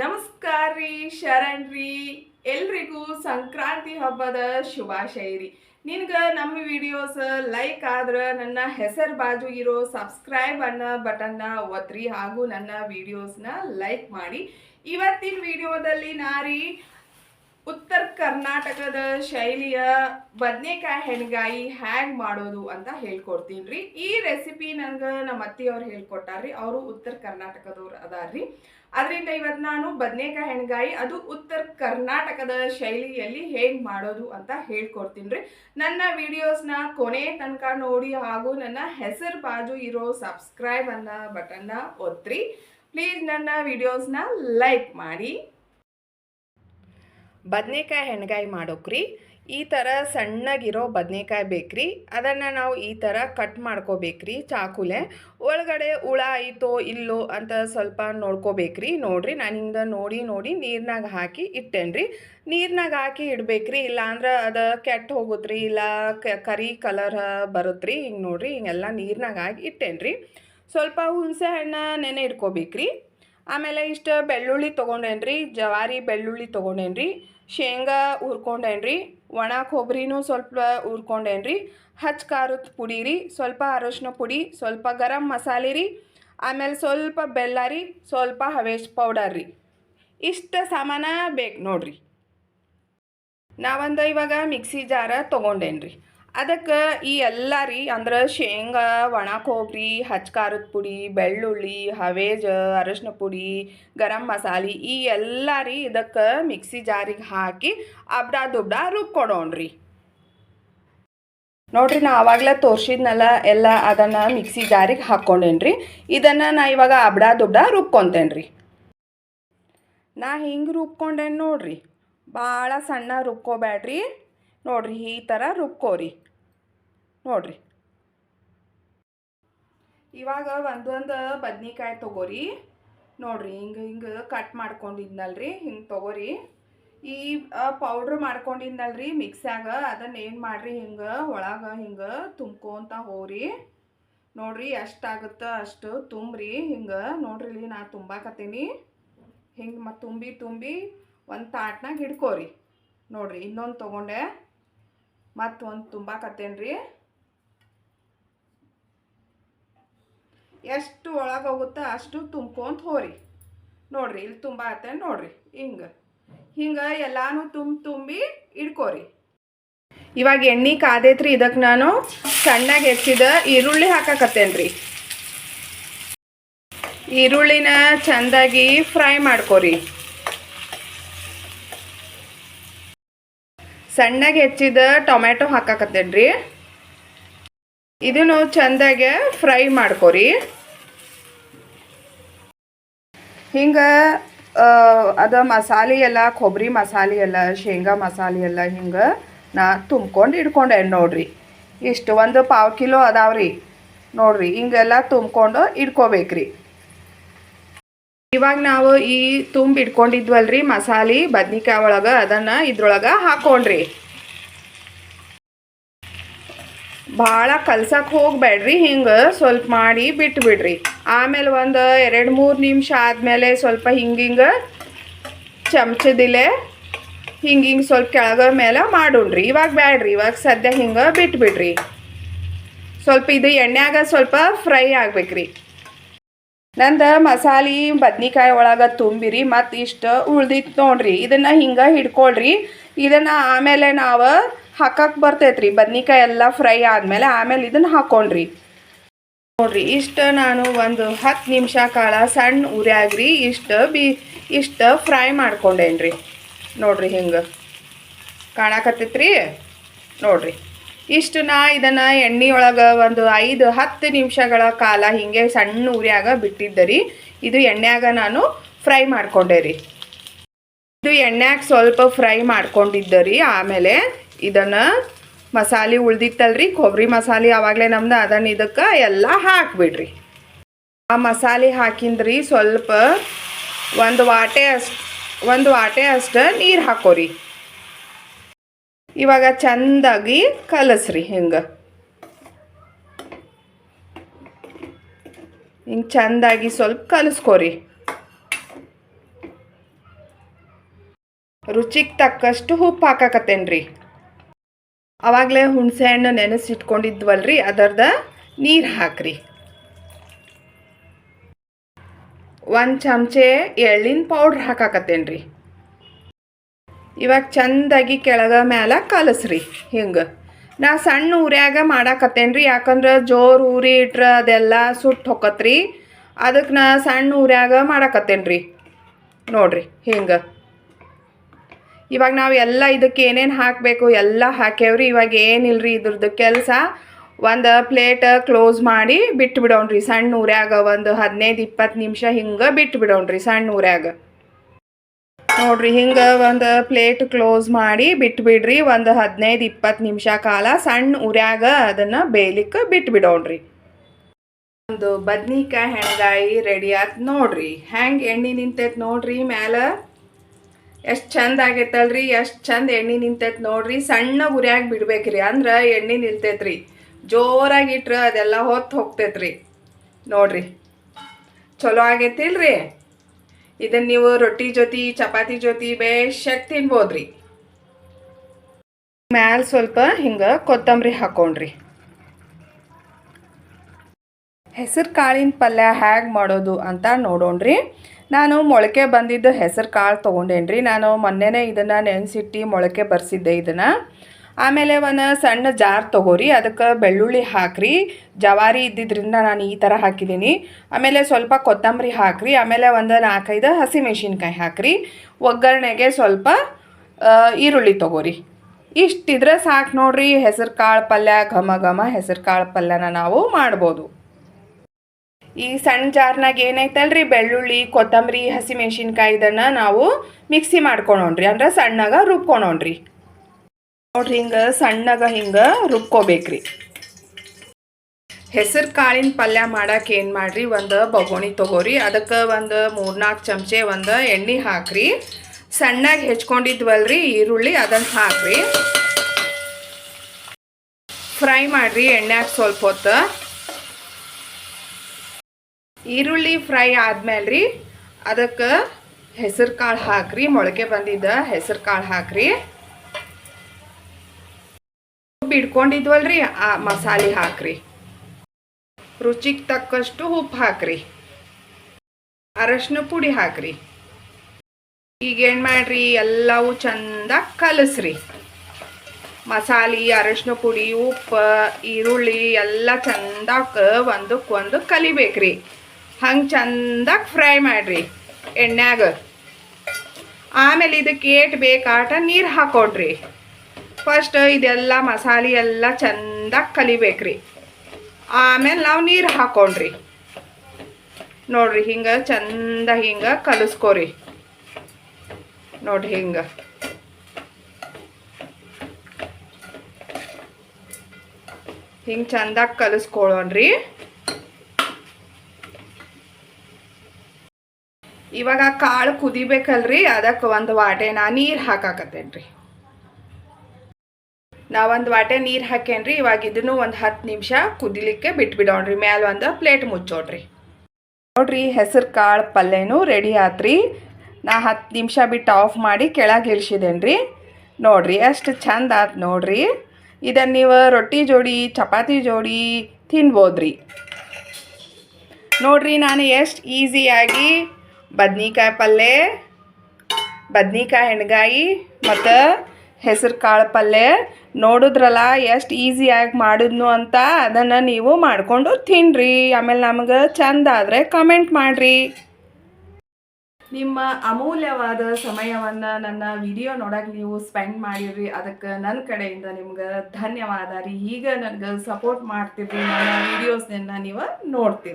ನಮಸ್ಕಾರ ರೀ, ಶರಣ್ ರೀ. ಎಲ್ರಿಗೂ ಸಂಕ್ರಾಂತಿ ಹಬ್ಬದ ಶುಭಾಶಯ ರೀ. ನಿನ್ಗೆ ನಮ್ಮ ವಿಡಿಯೋಸ್ ಲೈಕ್ ಆದ್ರೆ ನನ್ನ ಹೆಸರು ಬಾಜು ಇರೋ ಸಬ್ಸ್ಕ್ರೈಬ್ ಅನ್ನೋ ಬಟನ್ನ ಒತ್ರಿ ಹಾಗೂ ನನ್ನ ವಿಡಿಯೋಸ್ನ ಲೈಕ್ ಮಾಡಿ. ಇವತ್ತಿನ ವಿಡಿಯೋದಲ್ಲಿ ನಾರಿ ಉತ್ತರ ಕರ್ನಾಟಕದ ಶೈಲಿಯ ಬದನೆಕಾಯಿ ಹೆಣ್ಗಾಯಿ ಹ್ಯಾಂಗ್ ಮಾಡೋದು ಅಂತ ಹೇಳ್ಕೊಡ್ತೀನಿ ರೀ. ಈ ರೆಸಿಪಿ ನನ್ಗೆ ನಮ್ಮ ಅತ್ತಿಯವ್ರು ಹೇಳ್ಕೊಟ್ಟಾರ್ರಿ ಅವರು ಉತ್ತರ ಕರ್ನಾಟಕದವ್ರು ಅದಾರ್ರಿ ಅದರಿಂದ ಇವತ್ತು ನಾನು ಬದನೆಕಾಯಿ ಹೆಣ್ಗಾಯಿ, ಅದು ಉತ್ತರ ಕರ್ನಾಟಕದ ಶೈಲಿಯಲ್ಲಿ ಹೇಗೆ ಮಾಡೋದು ಅಂತ ಹೇಳ್ಕೊಡ್ತೀನಿ ರೀ. ನನ್ನ ವಿಡಿಯೋಸ್ನ ಕೊನೆ ತನಕ ನೋಡಿ ಹಾಗೂ ನನ್ನ ಹೆಸರು ಬಾಜು ಇರೋ ಸಬ್ಸ್ಕ್ರೈಬ್ ಅನ್ನೋ ಬಟನ್ನ ಒತ್ತಿರಿ ಪ್ಲೀಸ್ ನನ್ನ ವಿಡಿಯೋಸ್ನ ಲೈಕ್ ಮಾಡಿ. ಬದನೆಕಾಯಿ ಹೆಣ್ಗಾಯಿ ಮಾಡೋಕ್ರಿ. ಈ ಥರ ಸಣ್ಣಗಿರೋ ಬದನೆಕಾಯಿ ಬೇಕ್ರಿ. ಅದನ್ನು ನಾವು ಈ ಥರ ಕಟ್ ಮಾಡ್ಕೋಬೇಕ್ರಿ ಚಾಕುಲೆ. ಒಳಗಡೆ ಹುಳ ಆಯಿತೋ ಇಲ್ಲೋ ಅಂತ ಸ್ವಲ್ಪ ನೋಡ್ಕೋಬೇಕ್ರಿ. ನೋಡ್ರಿ ನಾನು ಹಿಂಗೆ ನೋಡಿ ನೋಡಿ ನೀರಿನಾಗ ಹಾಕಿ ಇಟ್ಟೇನ್ರಿ. ನೀರಿನಾಗ ಹಾಕಿ ಇಡ್ಬೇಕ್ರಿ. ಇಲ್ಲಾಂದ್ರೆ ಅದು ಕೆಟ್ಟ ಹೋಗುತ್ತೆ ಇಲ್ಲ ಕರಿ ಕಲರ್ ಬರುತ್ತೆ ಹಿಂಗೆ ನೋಡ್ರಿ ಹಿಂಗೆಲ್ಲ ನೀರಿನಾಗ ಹಾಕಿ ಇಟ್ಟೇನ್ರಿ. ಸ್ವಲ್ಪ ಹುಣಸೆ ಹಣ್ಣು ನೆನೆ ಇಟ್ಕೋಬೇಕ್ರಿ. ಆಮೇಲೆ ಇಷ್ಟು ಬೆಳ್ಳುಳ್ಳಿ ತೊಗೊಂಡೇನ್ರಿ. ಜವಾರಿ ಬೆಳ್ಳುಳ್ಳಿ ತೊಗೊಂಡೇನ್ರಿ. ಶೇಂಗಾ ಹುರ್ಕೊಂಡೇನ್ರಿ. ಒಣ ಕೊಬ್ಬರಿನೂ ಸ್ವಲ್ಪ ಹುರ್ಕೊಂಡೇನ್ರಿ? ಹಚ್ಚ ಖಾರದ ಪುಡಿ ರೀ, ಸ್ವಲ್ಪ ಅರಶಿನ ಪುಡಿ, ಸ್ವಲ್ಪ ಗರಂ ಮಸಾಲೆ ರೀ, ಆಮೇಲೆ ಸ್ವಲ್ಪ ಬೆಲ್ಲ ರೀ, ಸ್ವಲ್ಪ ಹವೇಶ್ ಪೌಡರ್ ರೀ. ಇಷ್ಟು ಸಾಮಾನ ಬೇಕು ನೋಡ್ರಿ. ನಾವೊಂದು ಇವಾಗ ಮಿಕ್ಸಿ ಜಾರ ತೊಗೊಂಡೇನ್ರಿ. ಅದಕ್ಕೆ ಈ ಎಲ್ಲ ರೀ ಅಂದ್ರೆ ಶೇಂಗಾ ಒಣ ಕೊಬ್ಬರಿ ಹಚ್ ಖಾರದ ಪುಡಿ, ಬೆಳ್ಳುಳ್ಳಿ, ಹವೇಜ, ಅರಶಿನ ಪುಡಿ, ಗರಂ ಮಸಾಲೆ ಈ ಎಲ್ಲ ರೀ ಇದಕ್ಕೆ ಮಿಕ್ಸಿ ಜಾರಿಗೆ ಹಾಕಿ ಅಬ್ಡ ದುಬ್ಡ ರುಬ್ಕೊಡೋಣ್ರಿ ನೋಡ್ರಿ ನಾ ಆವಾಗಲೇ ತೋರಿಸಿದ್ನಲ್ಲ ಎಲ್ಲ ಅದನ್ನು ಮಿಕ್ಸಿ ಜಾರಿಗೆ ಹಾಕ್ಕೊಂಡೇನ್ರಿ ಇದನ್ನು ನಾ ಇವಾಗ ಅಬ್ಡ ದುಬ್ಡ ರುಬ್ಕೊತೇನ್ರಿ. ನಾ ಹಿಂಗೆ ರುಬ್ಕೊಂಡೇನು ನೋಡ್ರಿ. ಭಾಳ ಸಣ್ಣ ರುಬ್ಕೋಬೇಡ್ರಿ ನೋಡ್ರಿ, ಈ ಥರ ರುಬ್ಕೋರಿ. ನೋಡ್ರಿ. ಇವಾಗ ಒಂದೊಂದು ಬದ್ನಿಕಾಯಿ ತೊಗೋರಿ. ನೋಡ್ರಿ, ಹಿಂಗೆ ಹಿಂಗೆ ಕಟ್ ಮಾಡ್ಕೊಂಡಿದ್ನಲ್ರಿ, ಹಿಂಗೆ ತೊಗೋರಿ. ಈ ಪೌಡ್ರ್ ಮಾಡ್ಕೊಂಡಿದ್ನಲ್ರಿ ಮಿಕ್ಸ್ಯಾಗ ಅದನ್ನ ಏನು ಮಾಡ್ರಿ, ಹಿಂಗೆ ಒಳಗೆ ಹಿಂಗೆ ತುಂಬ್ಕೊಂತ ಹೋಗ್ರಿ. ನೋಡ್ರಿ ಎಷ್ಟಾಗುತ್ತೋ ಅಷ್ಟು ತುಂಬ್ರಿ. ಹಿಂಗೆ ನೋಡ್ರಿ ನಾ ತುಂಬಾಕತ್ತೀನಿ. ಹಿಂಗೆ ಮತ್ತು ತುಂಬಿ ತುಂಬಿ ಒಂದು ತಾಟ್ನಾಗ ಹಿಡ್ಕೋರಿ. ನೋಡ್ರಿ, ಇನ್ನೊಂದು ತೊಗೊಂಡೆ. ಮತ್ತು ಒಂದು ತುಂಬಾಕತ್ತೇನೆ ರೀ ಎಷ್ಟು ಒಳಗೆ ಹೋಗುತ್ತೆ ಅಷ್ಟು ತುಂಬ್ಕೊಂತ ಹೋರಿ. ನೋಡ್ರಿ, ಇಲ್ಲಿ ತುಂಬ ಆತೇನೆ ನೋಡ್ರಿ, ಹಿಂಗೆ. ಹಿಂಗೆ ಎಲ್ಲಾನು ತುಂಬ ತುಂಬಿ ಇಡ್ಕೋರಿ ಇವಾಗ ಎಣ್ಣೆ ಕಾದೈತ್ರಿ ಇದಕ್ಕೆ ನಾನು. ಸಣ್ಣಗೆ ಹೆಚ್ಚಿದ ಈರುಳ್ಳಿ ಹಾಕಕತ್ತೇನೆ ರೀ ಈರುಳ್ಳಿನ ಚೆಂದಾಗಿ ಫ್ರೈ ಮಾಡ್ಕೋರಿ. ಸಣ್ಣಗೆ ಹೆಚ್ಚಿದ ಟೊಮ್ಯಾಟೊ ಹಾಕಾಕತ್ತೇನೆ ರೀ ಇದನ್ನು ಚೆಂದಾಗೆ ಫ್ರೈ ಮಾಡ್ಕೊರಿ. ಹಿಂಗೆ ಅದ ಮಸಾಲೆ ಎಲ್ಲ ಕೊಬ್ಬರಿ ಮಸಾಲೆ ಎಲ್ಲ, ಶೇಂಗಾ ಮಸಾಲೆ ಎಲ್ಲ ಹಿಂಗೆ ನಾ ತುಂಬ್ಕೊಂಡು ಇಟ್ಕೊಂಡೆ ನೋಡ್ರಿ. ಇಷ್ಟು ಒಂದು ಪಾವು ಕಿಲೋ ಅದಾವ್ರಿ. ನೋಡ್ರಿ, ಹಿಂಗೆಲ್ಲ ತುಂಬ್ಕೊಂಡು ಇಟ್ಕೋಬೇಕ್ರಿ. ಇವಾಗ ನಾವು ಈ ತುಂಬ ಇಟ್ಕೊಂಡಿದ್ವಲ್ರಿ, ಮಸಾಲೆ, ಬದ್ನಿಕಾಯಿ ಒಳಗೆ, ಅದನ್ನು ಇದ್ರೊಳಗೆ ಹಾಕೊಂಡ್ರಿ. ಭಾಳ ಕಲ್ಸಕ್ಕೆ ಹೋಗಬೇಡ್ರಿ, ಹಿಂಗೆ ಸ್ವಲ್ಪ ಮಾಡಿ ಬಿಟ್ಬಿಡ್ರಿ. ಆಮೇಲೆ ಒಂದು ಎರಡು ಮೂರು ನಿಮಿಷ ಆದಮೇಲೆ ಸ್ವಲ್ಪ ಹಿಂಗೆ ಹಿಂಗೆ ಚಮಚದಿಲೆ ಹಿಂಗೆ ಹಿಂಗೆ ಸ್ವಲ್ಪ ಕೆಳಗ ಮೇಲೆ ಮಾಡೋಣ್ರಿ. ಇವಾಗ ಬೇಡ್ರಿ ಇವಾಗ ಸದ್ಯ ಹಿಂಗೆ ಬಿಟ್ಬಿಡ್ರಿ. ಸ್ವಲ್ಪ ಇದು ಎಣ್ಣೆಯಾಗ ಸ್ವಲ್ಪ ಫ್ರೈ ಆಗ್ಬೇಕ್ರಿ. ನಂದು ಮಸಾಲೆ, ಬದ್ನಿಕಾಯಿ ಒಳಗೆ ತುಂಬಿರಿ ಮತ್ತು ಇಷ್ಟು ಉಳ್ದಿತ್ತು ನೋಡ್ರಿ. ಇದನ್ನು ಹಿಂಗೆ ಹಿಡ್ಕೊಳ್ರಿ. ಇದನ್ನು ಆಮೇಲೆ ನಾವು ಹಾಕಕ್ಕೆ ಬರ್ತೈತ್ರಿ. ಬದ್ನಿಕಾಯಿ ಎಲ್ಲ ಫ್ರೈ ಆದಮೇಲೆ ಆಮೇಲೆ ಇದನ್ನು ಹಾಕೊಂಡ್ರಿ. ನೋಡ್ರಿ, ಇಷ್ಟು ನಾನು ಒಂದು ಹತ್ತು ನಿಮಿಷ ಕಾಲ ಸಣ್ಣ ಉರಿಯಾಗ್ರಿ ಇಷ್ಟು ಬಿ, ಇಷ್ಟು ಫ್ರೈ ಮಾಡ್ಕೊಂಡೇನ್ರಿ. ನೋಡ್ರಿ ಹಿಂಗೆ ಕಾಣಕತ್ತೈತ್ರಿ. ನೋಡ್ರಿ. ಇಷ್ಟು ನಾ ಇದನ್ನು ಎಣ್ಣೆ ಒಳಗೆ ಒಂದು ಐದು ಹತ್ತು ನಿಮಿಷಗಳ ಕಾಲ ಹಿಂಗೆ ಸಣ್ಣ ಉರಿಯಾಗ ಬಿಟ್ಟಿದ್ದೆ ರೀ. ಇದು ಎಣ್ಣೆಯಾಗ ನಾನು ಫ್ರೈ ಮಾಡ್ಕೊಂಡೆ ರೀ. ಇದು ಎಣ್ಣೆಯಾಗ ಸ್ವಲ್ಪ ಫ್ರೈ ಮಾಡ್ಕೊಂಡಿದ್ದೆ ರೀ. ಆಮೇಲೆ ಇದನ್ನು ಮಸಾಲೆ ಉಳ್ದಿತ್ತಲ್ರಿ ಕೊಬ್ಬರಿ ಮಸಾಲೆ ಆವಾಗಲೇ ನಮ್ದು ಅದನ್ನು ಇದಕ್ಕೆ ಎಲ್ಲ ಹಾಕ್ಬಿಡ್ರಿ. ಆ ಮಸಾಲೆ ಹಾಕಿಂದ್ರಿ ಸ್ವಲ್ಪ ಒಂದು ವಾಟೆ ಅಷ್ಟು, ಒಂದು ವಾಟೆ ಅಷ್ಟು ನೀರು ಹಾಕೋರಿ. ಇವಾಗ ಚೆಂದಾಗಿ ಕಲಸ್ರಿ ಹಿಂಗೆ. ಹಿಂಗೆ ಚೆಂದಾಗಿ ಸ್ವಲ್ಪ ಕಲಿಸ್ಕೊರಿ. ರುಚಿಗೆ ತಕ್ಕಷ್ಟು ಉಪ್ಪು ಹಾಕಾಕತ್ತೇನ್ರಿ. ಆವಾಗಲೇ ಹುಣಸೆ ಹಣ್ಣು ನೆನೆಸಿಟ್ಕೊಂಡಿದ್ವಲ್ರಿ, ಅದರ್ದ ನೀರು ಹಾಕ್ರಿ. ಒಂದು ಚಮಚೆ ಎಳ್ಳಿನ ಪೌಡ್ರ್ ಹಾಕಾಕತ್ತೇನೆ ರೀ ಇವಾಗ ಚಂದಾಗಿ ಕೆಳಗೆ ಮ್ಯಾಲ ಕಲಸ್ರಿ, ಹಿಂಗೆ. ನಾ ಸಣ್ಣ ಊರ್ಯಾಗ ಮಾಡಾಕತ್ತೇನೆ ರೀ ಯಾಕಂದ್ರೆ ಜೋರು ಊರಿ ಇಟ್ರೆ ಅದೆಲ್ಲ ಸುಟ್ಟು ಹೊಕ್ಕತ್ರಿ. ಅದಕ್ಕೆ ನಾ ಸಣ್ಣ ಊರ್ಯಾಗ ಮಾಡಾಕತ್ತೇನೆ ರೀ ನೋಡ್ರಿ, ಹಿಂಗೆ. ಇವಾಗ ನಾವು ಎಲ್ಲ ಇದಕ್ಕೆ ಏನೇನು ಹಾಕಬೇಕು ಎಲ್ಲ ಹಾಕ್ಯಾವ್ರಿ. ಇವಾಗ ಏನಿಲ್ರಿ ಇದ್ರದ್ದು ಕೆಲಸ, ಒಂದು ಪ್ಲೇಟ್ ಕ್ಲೋಸ್ ಮಾಡಿ ಬಿಟ್ಟು ಬಿಡೋಣ್ರಿ ಸಣ್ಣ ಊರ್ಯಾಗ ಒಂದು ಹದಿನೈದು ಇಪ್ಪತ್ತು ನಿಮಿಷ ಹಿಂಗೆ ಬಿಟ್ಟು ಬಿಡೋಣ್ರಿ ಸಣ್ಣ ಊರ್ಯಾಗ. ನೋಡ್ರಿ, ಹಿಂಗೆ ಒಂದು ಪ್ಲೇಟ್ ಕ್ಲೋಸ್ ಮಾಡಿ ಬಿಟ್ಬಿಡ್ರಿ, ಒಂದು ಹದಿನೈದು ಇಪ್ಪತ್ತು ನಿಮಿಷ ಕಾಲ ಸಣ್ಣ ಉರ್ಯಾಗ ಅದನ್ನು ಬೇಯಲಿಕ್ಕೆ ಬಿಟ್ಟು ಬಿಡೋಣ್ರಿ ಒಂದು ಬದ್ನಿಕಾಯಿ ಹೆಣ್ಗಾಯಿ ರೆಡಿ ಆತ್ ನೋಡ್ರಿ. ಹೆಂಗೆ ಎಣ್ಣೆ ನಿಂತೈತೆ ನೋಡ್ರಿ ಮ್ಯಾಲ? ಎಷ್ಟು ಚಂದ ಆಗೈತಲ್ರಿ, ಎಷ್ಟು ಚಂದ ಎಣ್ಣೆ ನಿಂತೈತೆ ನೋಡ್ರಿ. ಸಣ್ಣ ಉರ್ಯಾಗ ಬಿಡ್ಬೇಕ್ರಿ, ಅಂದ್ರೆ ಎಣ್ಣೆ ನಿಲ್ತೈತ್ರಿ. ಜೋರಾಗಿ ಇಟ್ರೆ ಅದೆಲ್ಲ ಹೊತ್ತು ಹೋಗ್ತೈತ್ರಿ. ನೋಡ್ರಿ, ಚಲೋ ಆಗೈತಿಲ್ರಿ? ಇದನ್ನ ನೀವು ರೊಟ್ಟಿ ಜೊತೆ, ಚಪಾತಿ ಜೊತೆ ಬೇಷಕ್ ತಿನ್ಬೋದ್ರಿ. ಮ್ಯಾಲ ಸ್ವಲ್ಪ ಹಿಂಗೆ ಕೊತ್ತಂಬರಿ ಹಾಕೊಂಡ್ರಿ. ಹೆಸರು ಕಾಳಿನ ಪಲ್ಯ ಹ್ಯಾಗೆ ಮಾಡೋದು ಅಂತ ನೋಡೋಣ್ರಿ. ನಾನು ಮೊಳಕೆ ಬಂದಿದ್ದು ಹೆಸರು ಕಾಳು ತೊಗೊಂಡೇನ್ರಿ. ನಾನು ಮೊನ್ನೆನೇ ಇದನ್ನು ನೆನೆಸಿಟ್ಟು ಮೊಳಕೆ ಬರ್ಸಿದ್ದೆ ಇದನ್ನು. ಆಮೇಲೆ ಒಂದು ಸಣ್ಣ ಜಾರ್ ತೊಗೋರಿ, ಅದಕ್ಕೆ ಬೆಳ್ಳುಳ್ಳಿ ಹಾಕ್ರಿ. ಜವಾರಿ ಇದ್ದಿದ್ದರಿಂದ ನಾನು ಈ ಥರ ಹಾಕಿದ್ದೀನಿ ಆಮೇಲೆ ಸ್ವಲ್ಪ ಕೊತ್ತಂಬರಿ ಹಾಕ್ರಿ, ಆಮೇಲೆ ಒಂದು ನಾಲ್ಕೈದು ಹಸಿಮೆಣಸಿನ್ಕಾಯಿ ಹಾಕ್ರಿ. ಒಗ್ಗರಣೆಗೆ ಸ್ವಲ್ಪ ಈರುಳ್ಳಿ ತೊಗೋರಿ. ಇಷ್ಟಿದ್ರೆ ಸಾಕು ನೋಡ್ರಿ ಹೆಸರು ಕಾಳು ಪಲ್ಯ, ಘಮ ಘಮ ಹೆಸರು ಕಾಳು ಪಲ್ಯನ ನಾವು ಮಾಡ್ಬೋದು. ಈ ಸಣ್ಣ ಜಾರ್ನಾಗ ಏನೈತಲ್ರಿ, ಬೆಳ್ಳುಳ್ಳಿ, ಕೊತ್ತಂಬರಿ, ಹಸಿಮೆಣಸಿನ್ಕಾಯಿ ಇದನ್ನು ನಾವು ಮಿಕ್ಸಿ ಮಾಡ್ಕೊಳೋಣ್ರಿ, ಅಂದ್ರೆ ಸಣ್ಣಗ ರುಬ್ಕೊಳೋಣ್ರಿ. ನೋಡ್ರಿ ಹಿಂಗೆ, ಸಣ್ಣಗ ಹಿಂಗೆ ರುಬ್ಕೋಬೇಕ್ರಿ. ಹೆಸರು ಕಾಳಿನ ಪಲ್ಯ ಮಾಡಕ್ಕೆ ಏನು ಮಾಡ್ರಿ? ಒಂದು ಬಗೋಣಿ ತೊಗೋರಿ. ಅದಕ್ಕೆ ಒಂದು ಮೂರ್ನಾಲ್ಕು ಚಮಚೆ ಒಂದು ಎಣ್ಣೆ ಹಾಕ್ರಿ. ಸಣ್ಣಗೆ ಹೆಚ್ಕೊಂಡಿದ್ವಲ್ರಿ ಈರುಳ್ಳಿ ಅದನ್ನು ಹಾಕ್ರಿ. ಫ್ರೈ ಮಾಡಿರಿ ಎಣ್ಣೆಗೆ ಸ್ವಲ್ಪ ಹೊತ್ತು. ಈರುಳ್ಳಿ ಫ್ರೈ ಆದ್ಮೇಲೆ ರೀ ಅದಕ್ಕೆ ಹೆಸರು ಕಾಳು ಹಾಕ್ರಿ. ಮೊಳಕೆ ಬಂದಿದ್ದ ಹೆಸರು ಕಾಳು ಹಾಕ್ರಿ. ಬಿಡ್ಕೊಂಡಿದ್ವಲ್ರಿ ಆ ಮಸಾಲೆ ಹಾಕ್ರಿ. ರುಚಿಗೆ ತಕ್ಕಷ್ಟು ಉಪ್ಪು ಹಾಕ್ರಿ. ಅರಶಿನ ಪುಡಿ ಹಾಕ್ರಿ. ಈಗ ಏನು ಮಾಡ್ರಿ, ಎಲ್ಲವೂ ಚಂದ ಕಲಸ್ರಿ. ಮಸಾಲೆ, ಅರಶಿನ ಪುಡಿ, ಉಪ್ಪು, ಈರುಳ್ಳಿ ಎಲ್ಲ ಚಂದಕ್ಕೆ ಒಂದಕ್ಕೊಂದು ಕಲಿಬೇಕ್ರಿ. ಹಂಗೆ ಚಂದಾಗಿ ಫ್ರೈ ಮಾಡಿರಿ ಎಣ್ಣೆಗ ಆಮೇಲೆ ಇದಕ್ಕೆ ಏಟ್ ಬೇಕಾಟ ನೀರು ಹಾಕೊಡ್ರಿ. ಫಸ್ಟ್ ಇದೆಲ್ಲ ಮಸಾಲೆ ಎಲ್ಲ ಚಂದ ಕಲಿಬೇಕ್ರಿ. ಆಮೇಲೆ ನಾವು ನೀರು ಹಾಕೊಂಡ್ರಿ. ನೋಡ್ರಿ ಹಿಂಗೆ ಚಂದ ಹಿಂಗೆ ಕಲಿಸ್ಕೋರಿ. ನೋಡ್ರಿ ಹಿಂಗೆ. ಹಿಂಗೆ ಚಂದ ಕಲಿಸ್ಕೊಳ್ಳೋಣ್ರಿ ಇವಾಗ ಕಾಳು ಕುದಿಬೇಕಲ್ರಿ ಅದಕ್ಕೆ ಒಂದು ವಾಟೆ ನಾ ನೀರು ಹಾಕಾಕತ್ತೇನ್ರಿ. ನಾ ಒಂದು ವಾಟೆ ನೀರು ಹಾಕೇನ್ರಿ ಇವಾಗ ಇದನ್ನು ಒಂದು ಹತ್ತು ನಿಮಿಷ ಕುದಿಲಿಕ್ಕೆ ಬಿಟ್ಬಿಡೋಣ್ರಿ. ಮ್ಯಾಲ ಒಂದು ಪ್ಲೇಟ್ ಮುಚ್ಚೋಡ್ರಿ ನೋಡ್ರಿ, ಹೆಸರು, ಕಾಳು ಪಲ್ಯನೂ ರೆಡಿ ಆತ್ರಿ. ನಾ ಹತ್ತು ನಿಮಿಷ ಬಿಟ್ಟು ಆಫ್ ಮಾಡಿ ಕೆಳಗೆ ಇಳಿಸಿದೇನ್ರಿ. ನೋಡ್ರಿ, ಎಷ್ಟು ಚಂದ ಆತು ನೋಡ್ರಿ. ಇದನ್ನು ನೀವು ರೊಟ್ಟಿ ಜೋಡಿ, ಚಪಾತಿ ಜೋಡಿ ತಿನ್ಬೋದ್ರಿ. ನೋಡ್ರಿ, ನಾನು ಎಷ್ಟು ಈಸಿಯಾಗಿ ಬದ್ನಿಕಾಯಿ ಪಲ್ಯ ಬದ್ನಿಕಾಯಿ ಎಣ್ಗಾಯಿ ಮತ್ತು ಹೆಸರು ಕಾಳು ಪಲ್ಯ ನೋಡಿದ್ರಲ್ಲ, ಎಷ್ಟು ಈಸಿಯಾಗಿ ಮಾಡಿದ್ನು ಅಂತ ಅದನ್ನು ನೀವು ಮಾಡಿಕೊಂಡು ತಿನ್ನಿರಿ ಆಮೇಲೆ ನಮಗೆ ಚಂದ ಆದರೆ ಕಮೆಂಟ್ ಮಾಡಿರಿ. ನಿಮ್ಮ ಅಮೂಲ್ಯವಾದ ಸಮಯವನ್ನು ನನ್ನ ವಿಡಿಯೋ ನೋಡಕ್ಕೆ ನೀವು ಸ್ಪೆಂಡ್ ಮಾಡಿರಿ. ಅದಕ್ಕೆ ನನ್ನ ಕಡೆಯಿಂದ ನಿಮ್ಗೆ ಧನ್ಯವಾದ ರೀ. ಈಗ ನನಗೆ ಸಪೋರ್ಟ್ ಮಾಡ್ತಿರ್ರಿ. ನನ್ನ ವೀಡಿಯೋಸ್ನೆಲ್ಲ ನೀವು ನೋಡ್ತೀರಿ